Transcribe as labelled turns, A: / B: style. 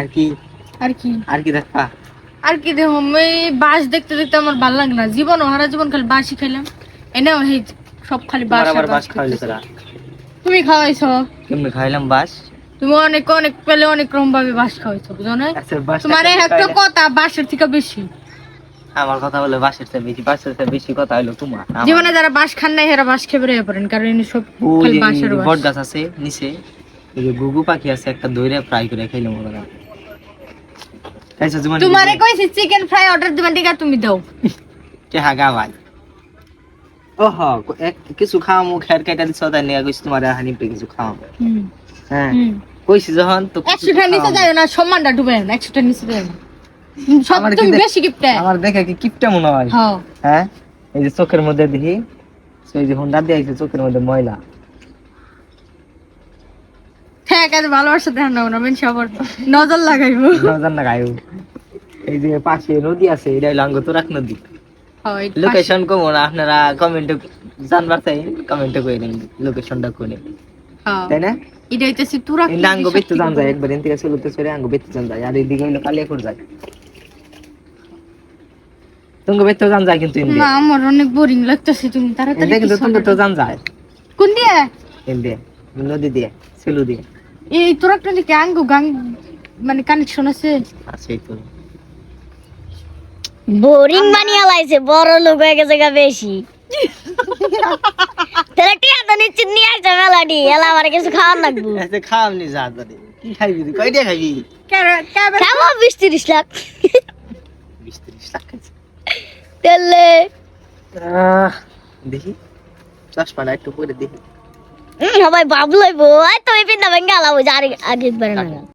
A: আর কি?
B: আর কি?
A: আর কি দেখবা?
B: আর কি দেখো এই বাস দেখতে দেখতে আমার ভালো লাগে না। জীবন হারা জীবন খালি বাসই খাইলাম। এনেও এই সব খালি বাস
A: আবার
B: বাস
A: খাওয়াইলো
B: তুমি খাওয়াইছো?
A: কেমনে খাইলাম বাস
B: তুমি অনেক অনেক পেলে অনেক রকম ভাবে বাস খাওয়াইছো বুঝো না
A: আচ্ছা
B: তোমার একটা কথা বাসের থেকে বেশি।
A: আমার কথা বলে বাসের চেয়ে বেশি বাসের চেয়ে বেশি কথা হইল তোমার
B: জীবনে যারা বাস খান নাই এরা বাস খেয়ে বেরিয়ে পড়েন কারণ সব বাসের বাস
A: বট গাছ আছে নিচে ওই যে গুগু পাখি আছে একটা দইরে ফ্রাই করে খাইলাম ওরা খাইছো জীবন
B: তোমারে কইছি চিকেন ফ্রাই অর্ডার দিবেন ঠিক তুমি দাও।
A: কে হাগা ভাই? ও হ এক কিছু খাওয়ামু খের কেটে দিছ তাই নিয়ে কইছি তোমার হানি পে কিছু খাওয়াবো
B: হুম
A: হ্যাঁ কইছি যখন তো কিছু
B: একশোটা নিচে। যায় না সম্মানটা ডুবে না একশোটা নিচে যায় না। সব
A: আমার কি
B: তুমি বেশি গিফট
A: আমার দেখে কি কিপটা মনে হয়?
B: হ্যাঁ।
A: হ্যাঁ এই যে চোখের মধ্যে দেখি সেই যে হুন্ডা দিয়ে চোখের মধ্যে ময়লা।
B: ঠিক আছে ভালোবাসা ধ্যান না মেন সবার নজর লাগাইবো।
A: নজান না এই যে পাশে নদী আছে এটা হইল আঙ্গতরাক নদী।
B: এই পাশে-
A: লোকেশন কমো না আপনারা কমেন্টে জানবার চাই কমেন্টে করে দিন লোকেশনটা কোনে। তাই না?
B: এটা হইতেছে তুরা
A: এই বেতে জান যায় একবার আঙ্গ বেতে জান যায় আর এইদিকে হইল কালিয়াকুর যায়। তুঙ্গ বেতে জান যায় কিন্তু
B: না
A: ইন্ডিয়া
B: আমার অনেক বোরিং লাগতেছে তুমি তাড়াতাড়ি
A: তো জান যায়।
B: কোন দিয়ে?
A: নদী দিয়ে সেলু দিয়ে।
B: এই তুরাকটা নাকি আঙ্গু গাং মানে কানেকশন আছে?
A: আছে এই তো।
C: বোরিং বানিয়ে লাইছে বড় লোক হয়ে গেছে গা বেশি। তাহলে টিয়া তো নিশ্চিত নিয়ে আসছে মেলাডি এলা আমার কিছু খাওয়ার লাগবো।
A: এতে খাওয়ামনি যা জানি কি খাইবি তুই? কয়টা খাইবি?
C: খাব বিশ তিরিশ লাখ।
A: বিশ ত্রিশ
C: তাহলে
A: আহ, দেখি। চশমাটা একটু পরে দেখি।
C: সবাই ভাবলাইবো এই তুমি পিন্না ভেঙে আলাবো আগে আগে একবার না।